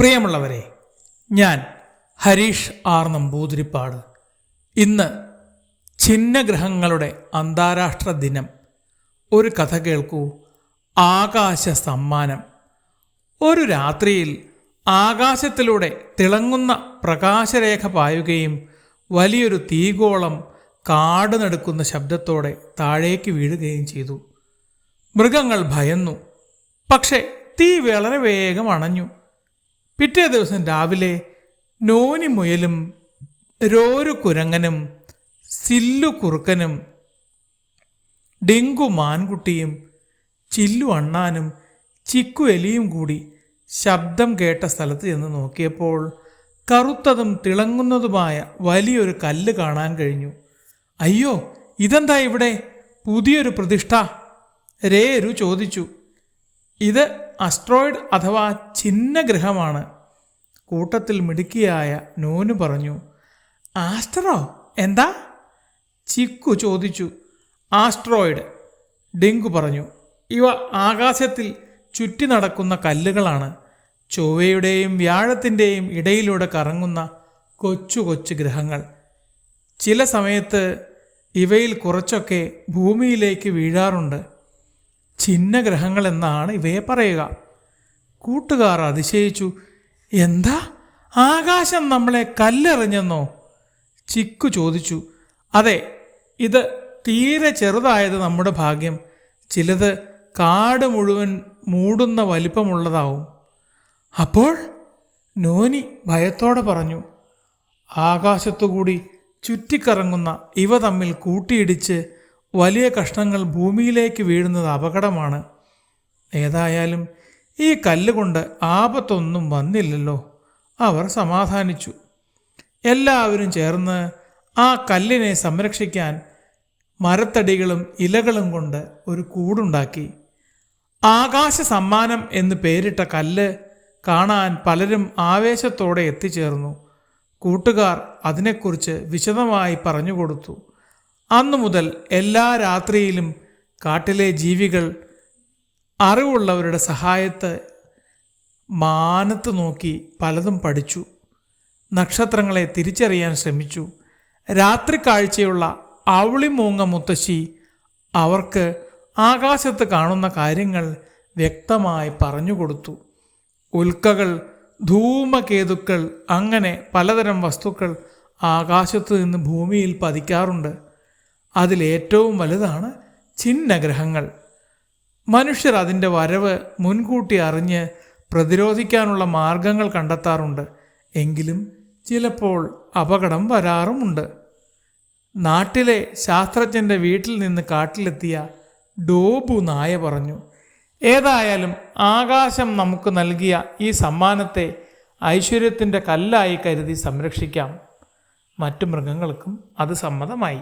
പ്രിയമുള്ളവരെ ഞാൻ ഹരീഷ് ആർ നമ്പൂതിരിപ്പാട്. ഇന്ന് ഛിന്നഗ്രഹങ്ങളുടെ അന്താരാഷ്ട്ര ദിനം. ഒരു കഥ കേൾക്കൂ. ആകാശ സമ്മാനം. ഒരു രാത്രിയിൽ ആകാശത്തിലൂടെ തിളങ്ങുന്ന പ്രകാശരേഖ പായുകയും വലിയൊരു തീഗോളം കാട് നടുക്കുന്ന ശബ്ദത്തോടെ താഴേക്ക് വീഴുകയും ചെയ്തു. മൃഗങ്ങൾ ഭയന്നു. പക്ഷേ തീ വളരെ വേഗം അണഞ്ഞു. പിറ്റേ ദിവസം രാവിലെ നോനി മുയലും രോരു കുരങ്ങനും സില്ലു കുറുക്കനും ഡെങ്കു മാൻകുട്ടിയും ചില്ലു അണ്ണാനും ചിക്കു എലിയും കൂടി ശബ്ദം കേട്ട സ്ഥലത്ത് ചെന്ന് നോക്കിയപ്പോൾ കറുത്തതും തിളങ്ങുന്നതുമായ വലിയൊരു കല്ല് കാണാൻ കഴിഞ്ഞു. അയ്യോ ഇതെന്താ ഇവിടെ? പുതിയൊരു പ്രതിഷ്ഠ? രേരു ചോദിച്ചു. ഇത് അസ്ട്രോയിഡ് അഥവാ ഛിന്നഗ്രഹമാണ് കൂട്ടത്തിൽ മിടുക്കിയായ നോന് പറഞ്ഞു ആസ്ട്രോ എന്താ? ചിക്കു ചോദിച്ചു ആസ്ട്രോയിഡ് ഡിങ്കു പറഞ്ഞു ഇവ ആകാശത്തിൽ ചുറ്റി നടക്കുന്ന കല്ലുകളാണ്. ചൊവ്വയുടെയും വ്യാഴത്തിന്റെയും ഇടയിലൂടെ കറങ്ങുന്ന കൊച്ചു കൊച്ചു ഗ്രഹങ്ങൾ. ചില സമയത്ത് ഇവയിൽ കുറച്ചൊക്കെ ഭൂമിയിലേക്ക് വീഴാറുണ്ട്. ഛിന്നഗ്രഹങ്ങൾ എന്നാണ് ഇവയെ പറയുക. കൂട്ടുകാർ അതിശയിച്ചു എന്താ? ആകാശം നമ്മളെ കല്ലെറിഞ്ഞെന്നോ? ചിക്കു ചോദിച്ചു അതെ ഇത് തീരെ ചെറുതായത് നമ്മുടെ ഭാഗ്യം. ചിലത് കാട് മുഴുവൻ മൂടുന്ന വലിപ്പമുള്ളതാവും. അപ്പോൾ നോനി ഭയത്തോടെ പറഞ്ഞു ആകാശത്തുകൂടി ചുറ്റിക്കറങ്ങുന്ന ഇവ തമ്മിൽ കൂട്ടിയിടിച്ച് വലിയ കഷ്ണങ്ങൾ ഭൂമിയിലേക്ക് വീഴുന്നത് അപകടമാണ്. ഏതായാലും ഈ കല്ലുകൊണ്ട് ആപത്തൊന്നും വന്നില്ലല്ലോ. അവർ സമാധാനിച്ചു. എല്ലാവരും ചേർന്ന് ആ കല്ലിനെ സംരക്ഷിക്കാൻ മരത്തടികളും ഇലകളും കൊണ്ട് ഒരു കൂടുണ്ടാക്കി. ആകാശ സമ്മാനം എന്ന് പേരിട്ട കല്ല് കാണാൻ പലരും ആവേശത്തോടെ എത്തിച്ചേർന്നു. കൂട്ടുകാർ അതിനെക്കുറിച്ച് വിശദമായി പറഞ്ഞുകൊടുത്തു. അന്നു മുതൽ എല്ലാ രാത്രിയിലും കാട്ടിലെ ജീവികൾ അറിവുള്ളവരുടെ സഹായത്ത് മാനത്ത് നോക്കി പലതും പഠിച്ചു. നക്ഷത്രങ്ങളെ തിരിച്ചറിയാൻ ശ്രമിച്ചു. രാത്രി കാഴ്ചയുള്ള അവളിമൂങ്ങ മുത്തശ്ശി അവർക്ക് ആകാശത്ത് കാണുന്ന കാര്യങ്ങൾ വ്യക്തമായി പറഞ്ഞുകൊടുത്തു ഉൽക്കകൾ ധൂമകേതുക്കൾ അങ്ങനെ പലതരം വസ്തുക്കൾ ആകാശത്ത് നിന്ന് ഭൂമിയിൽ പതിക്കാറുണ്ട്. അതിലേറ്റവും വലുതാണ് ഛിന്നഗ്രഹങ്ങൾ മനുഷ്യർ അതിന്റെ വരവ് മുൻകൂട്ടി അറിഞ്ഞ് പ്രതിരോധിക്കാനുള്ള മാർഗങ്ങൾ കണ്ടെത്താറുണ്ട്. എങ്കിലും ചിലപ്പോൾ അപകടം വരാറുമുണ്ട്. നാട്ടിലെ ശാസ്ത്രജ്ഞന്റെ വീട്ടിൽ നിന്ന് കാട്ടിലെത്തിയ ഡോബു നായ പറഞ്ഞു ഏതായാലും ആകാശം നമുക്ക് നൽകിയ ഈ സമ്മാനത്തെ ഐശ്വര്യത്തിന്റെ കല്ലായി കരുതി സംരക്ഷിക്കാം. മറ്റു മൃഗങ്ങൾക്കും അത് സമ്മതമായി.